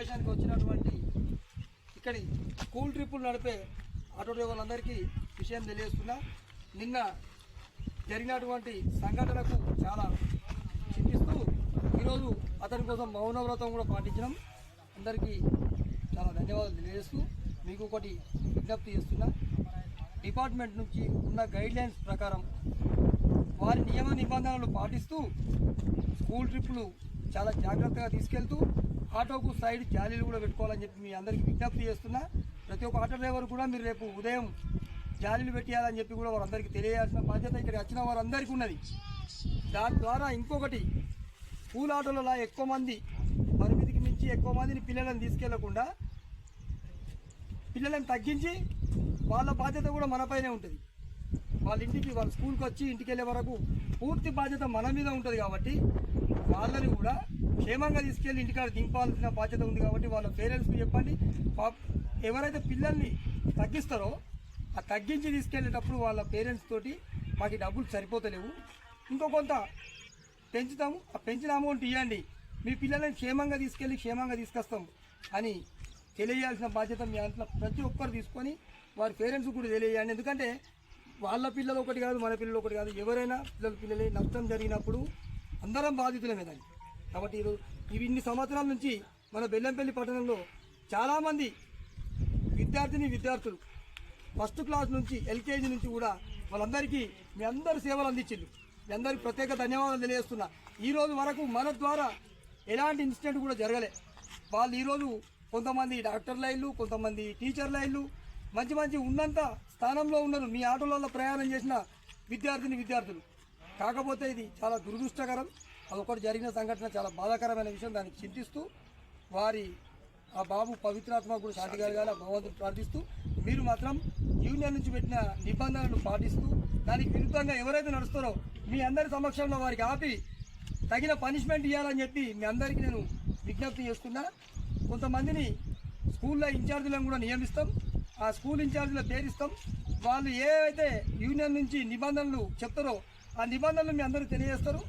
సమావేశానికి వచ్చినటువంటి ఇక్కడి స్కూల్ ట్రిప్పులు నడిపే ఆటో డ్రైవర్లందరికీ విషయం తెలియజేస్తున్నా. నిన్న జరిగినటువంటి సంఘటనకు చాలా చింతిస్తూ ఈరోజు అతని కోసం మౌనవ్రతం కూడా పాటించడం అందరికీ చాలా ధన్యవాదాలు తెలియజేస్తూ మీకు ఒకటి విజ్ఞప్తి చేస్తున్నా. డిపార్ట్మెంట్ నుంచి ఉన్న గైడ్లైన్స్ ప్రకారం వారి నియమ నిబంధనలు పాటిస్తూ స్కూల్ ట్రిప్పులు చాలా జాగ్రత్తగా తీసుకెళ్తూ ఆటోకు సైడ్ జాలీలు కూడా పెట్టుకోవాలని చెప్పి మీ అందరికీ విజ్ఞప్తి చేస్తున్నా. ప్రతి ఒక్క ఆటో డ్రైవర్ కూడా మీరు రేపు ఉదయం జాలీలు పెట్టేయాలని చెప్పి కూడా వారందరికీ తెలియాల్సిన బాధ్యత ఇక్కడ వచ్చిన వారందరికీ ఉన్నది. దాని ద్వారా ఇంకొకటి పూల ఆటోలలో ఎక్కువ మంది పరిమితికి మించి ఎక్కువ మందిని పిల్లలను తీసుకెళ్ళకుండా పిల్లలను తగ్గించి వాళ్ళ బాధ్యత కూడా మనపైనే ఉంటుంది. వాళ్ళ ఇంటికి వాళ్ళ స్కూల్కి వచ్చి ఇంటికి వెళ్ళే వరకు పూర్తి బాధ్యత మన మీద ఉంటుంది కాబట్టి వాళ్ళని కూడా క్షేమంగా తీసుకెళ్ళి ఇంటికాడ దింపాల్సిన బాధ్యత ఉంది కాబట్టి వాళ్ళ పేరెంట్స్కి చెప్పండి. ఎవరైతే పిల్లల్ని తగ్గిస్తారో ఆ తగ్గించి తీసుకెళ్ళేటప్పుడు వాళ్ళ పేరెంట్స్ తోటి మాకు డబ్బులు సరిపోతలేవు. ఇంకో కొంత పెంచుతాము. ఆ పెంచిన అమౌంట్ ఇవ్వండి మీ పిల్లల్ని క్షేమంగా తీసుకెళ్ళి క్షేమంగా తీసుకొస్తాం అని తెలియజేయాల్సిన బాధ్యత మీ అంట్లో ప్రతి ఒక్కరు తీసుకొని వారి పేరెంట్స్ కూడా తెలియజేయండి. ఎందుకంటే వాళ్ళ పిల్లలు ఒకటి కాదు మన పిల్లలు ఒకటి కాదు. ఎవరైనా పిల్లల పిల్లలే నష్టం జరిగినప్పుడు అందరం బాధితులమే దాన్ని. కాబట్టి ఈరోజు ఇవి ఇన్ని సంవత్సరాల నుంచి మన బెల్లంపల్లి పట్టణంలో చాలామంది విద్యార్థిని విద్యార్థులు ఫస్ట్ క్లాస్ నుంచి ఎల్కేజీ నుంచి కూడా వాళ్ళందరికీ మీ అందరు సేవలు అందించింది మీ అందరికీ ప్రత్యేక ధన్యవాదాలు తెలియజేస్తున్నా. ఈరోజు వరకు మన ద్వారా ఎలాంటి ఇన్సిడెంట్ కూడా జరగలే. వాళ్ళు ఈరోజు కొంతమంది డాక్టర్ లైన్లు కొంతమంది టీచర్ లైన్లు మంచి మంచి ఉన్నంత స్థానంలో ఉన్నారు. మీ ఆటోలలో ప్రయాణం చేసిన విద్యార్థిని విద్యార్థులు. కాకపోతే ఇది చాలా దురదృష్టకరం. అదొకటి జరిగిన సంఘటన చాలా బాధాకరమైన విషయం. దానికి చింతిస్తూ వారి ఆ బాబు పవిత్రాత్మ కూడా శాంతి కలగాలి భగవంతుడు ప్రార్థిస్తూ మీరు మాత్రం యూనియన్ నుంచి పెట్టిన నిబంధనలను పాటిస్తూ దానికి విరుద్ధంగా ఎవరైతే నడుస్తారో మీ అందరి సమక్షంలో వారికి ఆపి తగిన పనిష్మెంట్ ఇవ్వాలని చెప్పి మీ అందరికీ నేను విజ్ఞప్తి చేస్తున్నా. కొంతమందిని స్కూల్లో ఇన్ఛార్జీలను కూడా నియమిస్తాం. ఆ స్కూల్ ఇన్ఛార్జీలో పేరిస్తాం వాళ్ళు ఏవైతే యూనియన్ నుంచి నిబంధనలు చెప్తారో ఆ నిబంధనలు మీ అందరూ తెలియజేస్తారు.